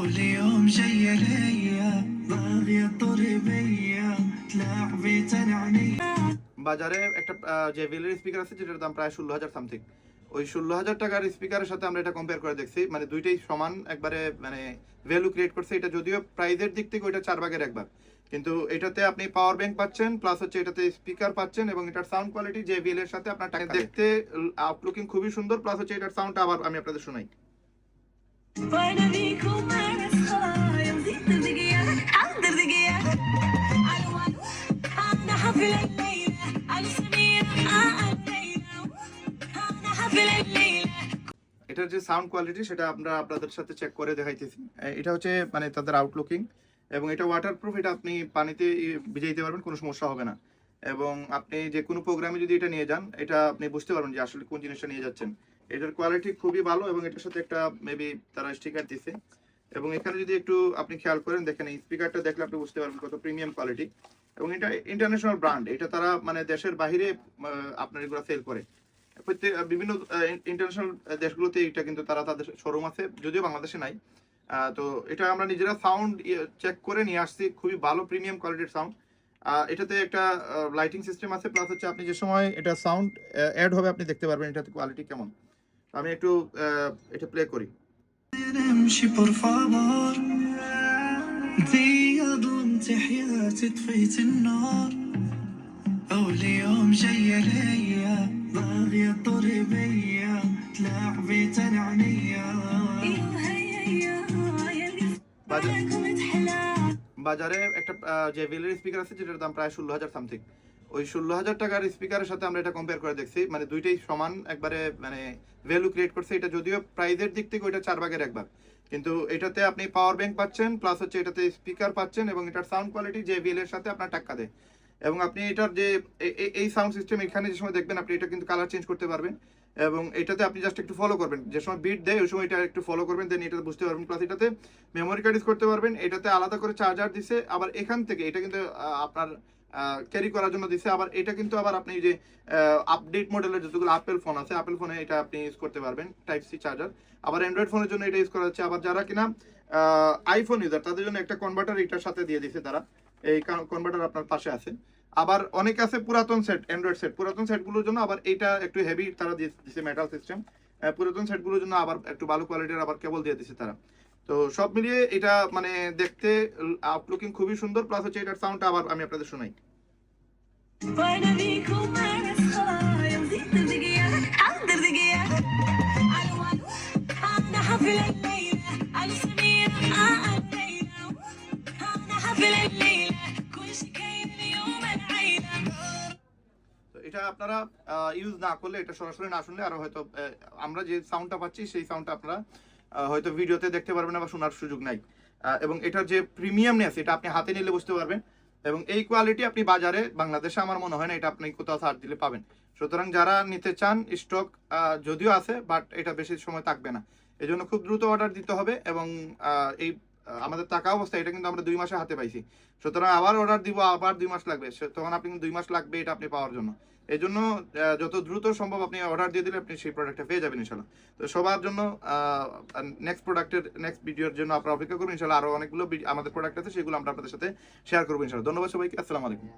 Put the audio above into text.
واليوم جاية ليا باغية تطري بيا تلاعبي تنعني বাজারে একটা জেভিলের স্পিকার আছে যেটার দাম প্রায় ষোলো হাজার সামথিং ওই ষোলো হাজার টাকার স্পিকারের সাথে আমরা এটা কম্পেয়ার করে দেখছি মানে দুইটাই সমান একবারে মানে ভ্যালু ক্রিয়েট করছে এটা যদিও প্রাইজের দিক থেকে ওইটা চার ভাগের একবার কিন্তু এটাতে আপনি পাওয়ার ব্যাংক পাচ্ছেন প্লাস হচ্ছে এটাতে স্পিকার পাচ্ছেন এবং এটার সাউন্ড কোয়ালিটি জেভিএল এর সাথে আপনার টাকা দেখতে আউটলুকিং খুবই সুন্দর প্লাস হচ্ছে এটার সাউন্ডটা আবার আমি আপনাদের শোনাই এটার যে সাউন্ড কোয়ালিটি সেটা আমরা আপনাদের সাথে চেক করে দেখাইতেছি। এটা হচ্ছে মানে তাদের আউটলুকিং এবং এটা ওয়াটারপ্রুফ এটা আপনি পানিতে ই- ভিজাইতে পারবেন, কোনো সমস্যা হবে না। এবং আপনি যে কোনো প্রোগ্রামে যদি এটা নিয়ে যান, এটা আপনি বুঝতে পারবেন যে আসলে কোন জিনিসটা নিয়ে যাচ্ছেন। এটার কোয়ালিটি খুবই ভালো এবং এটার সাথে একটা মেবি তারা স্টিকার দিছে। এবং এখানে যদি একটু আপনি খেয়াল করেন, দেখেন এই স্পিকারটা দেখলে আপনি বুঝতে পারবেন কত প্রিমিয়াম কোয়ালিটি এবং এটা ইন্টারন্যাশনাল ব্র্যান্ড এটা তারা মানে দেশের বাহিরে আপনার এগুলো সেল করে। প্রত্যেক বিভিন্ন ইন্টারন্যাশনাল দেশগুলোতে এটা কিন্তু তারা তাদের শোরুম আছে যদিও বাংলাদেশে নাই। তো এটা আমরা নিজেরা সাউন্ড চেক ইয়ে করে নিয়ে আসছি খুবই ভালো প্রিমিয়াম কোয়ালিটির সাউন্ড আর এটাতে একটা লাইটিং সিস্টেম আছে প্লাস হচ্ছে আপনি যে সময় এটা সাউন্ড অ্যাড হবে আপনি দেখতে পারবেন এটাতে কোয়ালিটি কেমন। আমি একটু এটা প্লে করি। Por favor, donde حياتي طفيت النار واليوم جاية ليا باغية تطري بيا تلاعبي تنعنيا ايوه هيا يا يلي বাজার عليكم تحلى বাজারে একটা জেভিলের স্পিকার আছে যেটার দাম প্রায় ষোলো হাজার সামথিং ওই ষোলো হাজার টাকার স্পিকারের সাথে আমরা এটা কম্পেয়ার করে দেখছি। মানে দুইটাই সমান একবারে মানে ভ্যালু ক্রিয়েট করছে। এটা যদিও প্রাইজের দিক থেকে ওইটা চার ভাগের একবার কিন্তু এটাতে আপনি পাওয়ার ব্যাংক পাচ্ছেন প্লাস হচ্ছে এটাতে স্পিকার পাচ্ছেন এবং এটার সাউন্ড কোয়ালিটি জেভিএল এর সাথে আপনার টাক্কা দেয়। এবং আপনি এটার যে এই সাউন্ড সিস্টেম এখানে যে সময় দেখবেন, আপনি এটা কিন্তু কালার চেঞ্জ করতে পারবেন। এবং এটাতে আপনি জাস্ট একটু ফলো করবেন। যে সময় বিট দেয়, ওই সময় এটা একটু ফলো করবেন দেন এটা বুঝতে পারবেন। প্লাস এটাতে মেমোরি কার্ড ইউজ করতে পারবেন। এটাতে আলাদা করে চার্জার দিছে। আবার এখান থেকে, এটা কিন্তু আপনার ক্যারি করার জন্য দিছে। আবার এটা কিন্তু আবার আপনি যে আপডেট মডেলের যতগুলো আপেল ফোন আছে আপেল ফোনে এটা আপনি ইউজ করতে পারবেন টাইপ সি চার্জার আবার অ্যান্ড্রয়েড ফোনের জন্য এটা ইউজ করা যাচ্ছে আবার যারা কিনা আইফোন ইউজার তাদের জন্য একটা কনভার্টার এটার সাথে দিয়ে দিছে তারা। এই কনভার্টার আপনার পাশে আছে। আবার অনেক আছে পুরাতন সেট অ্যান্ড্রয়েড সেট পুরাতন সেটগুলোর জন্য আবার এটা একটু হেভি তারা দিয়ে দিছে মেটাল সিস্টেম পুরাতন সেটগুলোর জন্য আবার একটু ভালো কোয়ালিটির আবার কেবল দিয়ে দিছে তারা। তো সব মিলিয়ে এটা মানে দেখতে আপলুকিং খুবই সুন্দর প্লাস হচ্ছে এটার সাউন্ডটা আবার আমি আপনাদের শোনাই। এটা আপনারা ইউজ না করলে এটা সরাসরি না শুনলে আরও হয়তো আমরা যে সাউন্ডটা পাচ্ছি সেই সাউন্ডটা আপনারা হয়তো ভিডিওতে দেখতে পারবেন না বা শোনার সুযোগ নাই। এবং এটার যে প্রিমিয়াম প্রিমিয়ামনেস এটা আপনি হাতে নিলে বুঝতে পারবেন। এবং এই কোয়ালিটি আপনি বাজারে, বাংলাদেশে আমার মনে হয় না এটা আপনি কোথাও ছাড় দিলে পাবেন। সুতরাং যারা নিতে চান স্টক যদিও আছে বাট এটা বেশি সময় থাকবে না। এই খুব দ্রুত অর্ডার দিতে হবে এবং এই আমাদের টাকা অবস্থা এটা কিন্তু আমরা দুই মাসে হাতে পাইছি। সুতরাং আবার অর্ডার দিব, আবার দুই মাস লাগবে। তখন আপনি দুই মাস লাগবে এটা আপনি পাওয়ার জন্য। এই জন্য যত দ্রুত সম্ভব আপনি অর্ডার দিয়ে দিলে আপনি সেই প্রোডাক্টটা পেয়ে যাবেন ইনশাল্লাহ তো সবার জন্য নেক্সট প্রোডাক্টের নেক্সট ভিডিওর জন্য আপনারা অপেক্ষা করুন। ইনশাল্লাহ আরও অনেকগুলো আমাদের প্রোডাক্ট আছে, সেগুলো আমরা আপনাদের সাথে শেয়ার করব ইনশাল্লাহ ধন্যবাদ সবাইকে। আসসালামু আলাইকুম।